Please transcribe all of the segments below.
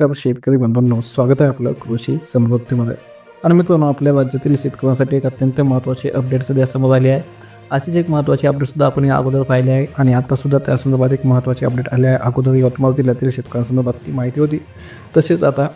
नमस्कार शेतकरी बंधूंनो स्वागत आहे आपलं कृषी समृद्धीमध्ये. आणि मित्रांनो आपल्या राज्यातील शेतकऱ्यांसाठी एक अत्यंत महत्त्वाची अपडेट सध्या समोर आली आहे. अशीच एक महत्त्वाची अपडेटसुद्धा आपण या अगोदर पाहिली आहे. आणि आत्तासुद्धा त्या संदर्भात एक महत्त्वाची अपडेट आली आहे. अगोदर यवतमाळ जिल्ह्यातील शेतकऱ्यांसंदर्भात ती माहिती होती. तसेच आता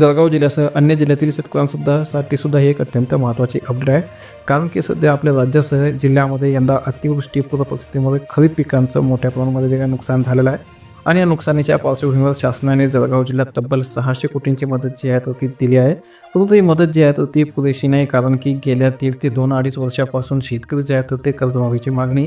जळगाव जिल्ह्यासह अन्य जिल्ह्यातील शेतकऱ्यांसुद्धा साठी सुद्धा ही एक अत्यंत महत्त्वाची अपडेट आहे. कारण की सध्या आपल्या राज्यासह जिल्ह्यामध्ये यंदा अतिवृष्टी अतिवृष्टीपूर्व परिस्थितीमुळे खरीप पिकांचं मोठ्या प्रमाणामध्ये जे काही नुकसान झालेलं आहे. आणि या नुकसानीच्या पार्श्वभूमीवर शासनाने जळगाव जिल्ह्यात तब्बल सहाशे कोटींची मदत जी आहे ती दिली आहे. परंतु ही मदत जी आहे तर ती पुरेशी नाही कारण की गेल्या दीड ते दोन अडीच वर्षापासून शेतकरी जे आहेत तर ते कर्जमाफीची मागणी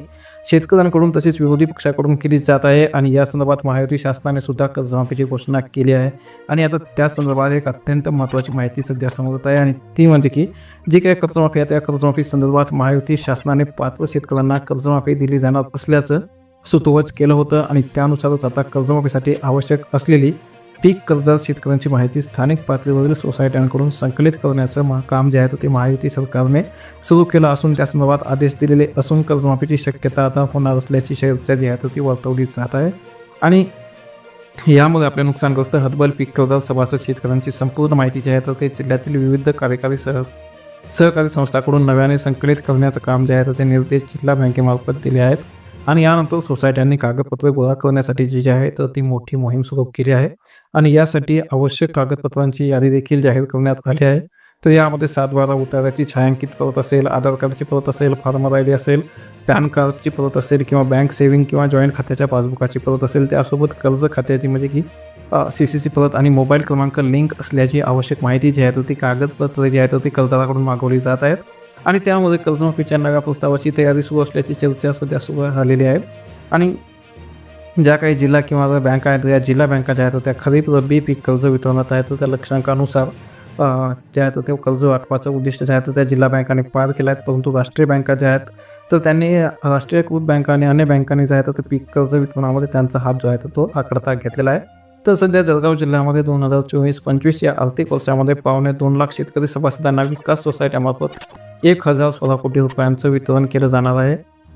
शेतकऱ्यांकडून तसेच विरोधी पक्षाकडून केली जात आहे आणि या संदर्भात महायुती शासनाने सुद्धा कर्जमाफीची घोषणा केली आहे. आणि आता त्या संदर्भात एक अत्यंत महत्त्वाची माहिती सध्या समोर आहे आणि ती म्हणजे की जी काही कर्जमाफी आहे त्या कर्जमाफी संदर्भात महायुती शासनाने पात्र शेतकऱ्यांना कर्जमाफी दिली जाणार असल्याचं सुतोवच केलं होतं आणि त्यानुसारच आता कर्जमाफीसाठी आवश्यक असलेली पीक कर्जदार शेतकऱ्यांची माहिती स्थानिक पातळीवरील सोसायट्यांकडून संकलित करण्याचं मा काम जे आहे तर ते महायुती सरकारने सुरू केलं असून त्या संदर्भात आदेश दिलेले असून कर्जमाफीची शक्यता आता होणार असल्याची चर्चा जी आहे तर ती वर्तवली जात आहे. आणि यामुळे आपल्या नुकसानग्रस्त हतबल पीक कर्जदार सभासद शेतकऱ्यांची संपूर्ण माहिती जी आहे तर ते जिल्ह्यातील विविध कार्यकारी सह सहकारी संस्थांकडून नव्याने संकलित करण्याचं काम जे आहे तर ते निर्देश जिल्हा बँकेमार्फत दिले आहेत. आणि यानंतर सोसायट्यांनी कागदपत्रे गोळा करण्यासाठी जी आहे तर ती मोठी मोहीम सुरू केली आहे. आणि यासाठी आवश्यक कागदपत्रांची यादी देखील जाहीर करण्यात आली आहे. तर यामध्ये सात बारा उताराची छायांकित प्रत असेल आधार कार्डची प्रत असेल फार्मर आय डी असेल पॅन कार्डची प्रत असेल किंवा बँक सेव्हिंग किंवा जॉईंट खात्याच्या पासबुकाची प्रत असेल त्यासोबत कर्ज खात्याची म्हणजे की सी सी सी परत आणि मोबाईल क्रमांक लिंक असल्याची आवश्यक माहिती जी आहे तर ती कागदपत्रे जी आहे तर ती कर्जदाराकडून मागवली जात आहेत. आणि त्यामध्ये कर्जमाफीच्या नव्या प्रस्तावाची तयारी सुरू असल्याची चर्चा सध्या सुरू झालेली आहे. आणि ज्या काही जिल्हा किंवा बँका आहेत या जिल्हा बँका ज्या आहेत त्या खरीप रब्बी पीक कर्ज वितरणात आहेत तर त्या लक्षांकानुसार ज्या जे आहे ते कर्ज वाटपाचं उद्दिष्ट जे आहे तर त्या जिल्हा बँकांनी पार केलं आहेत. परंतु राष्ट्रीय बँका ज्या आहेत तर त्यांनी राष्ट्रीयकृत बँका आणि अन्य बँकांनी जे आहे तर ते पीक कर्ज वितरणामध्ये त्यांचा हात जो आहे तो आकडता घेतलेला आहे. तर सध्या जळगाव जिल्ह्यामध्ये दोन हजार चोवीस पंचवीस या आर्थिक वर्षामध्ये पावणे दोन लाख शेतकरी सभासदांना विकास सोसायट्यामार्फत एक हजार सोळा कोटी रुपयांचं वितरण केलं जाणार आहे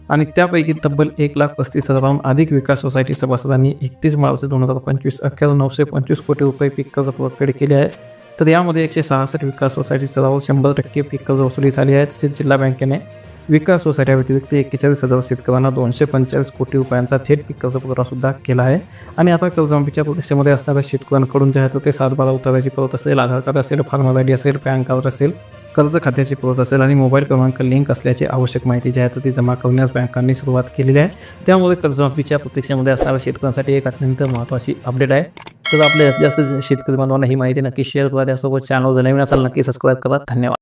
आणि त्यापैकी तब्बल एक लाख पस्तीस हजाराहून अधिक विकास सोसायटी सभासदांनी एकतीस मार्च दोन हजार पंचवीस अखेर नऊशे पंचवीस कोटी रुपये पीक कर्ज परतफेड केली आहे. तर यामध्ये एकशे सहासष्ट विकास सोसायटी स्तरावर शंभर टक्के पीक कर्ज वसुली झाली आहे. तसेच जिल्हा बँकेने विकास सोसायट्या व्यतिरिक्त एक्केचाळीस हजार शेतकऱ्यांना दोनशे पंचेचाळीस कोटी रुपयांचा थेट पीक कर्ज पुरवठासुद्धा केला आहे. आणि आता कर्जमाफीच्या प्रदेशामध्ये असणाऱ्या शेतकऱ्यांकडून जे आहे तर ते सात बारा उताराची परत असेल आधार कार्ड असेल फार्मर आय डी असेल पॅन कार्ड असेल कर्ज खात्याची प्रत असेल आणि मोबाईल क्रमांक लिंक असल्याची आवश्यक माहिती जी आहे तर ती जमा करण्यास बँकांनी सुरुवात केलेली आहे. त्यामुळे कर्जमाफीच्या प्रतीक्षेमध्ये असणाऱ्या शेतकऱ्यांसाठी एक अत्यंत महत्त्वाची अपडेट आहे. तर आपल्या जास्तीत जास्त शेतकरी बांधवांना ही माहिती नक्की शेअर करा. त्यासोबत चॅनल जर नवीन असाल नक्की सबस्क्राईब करा. धन्यवाद.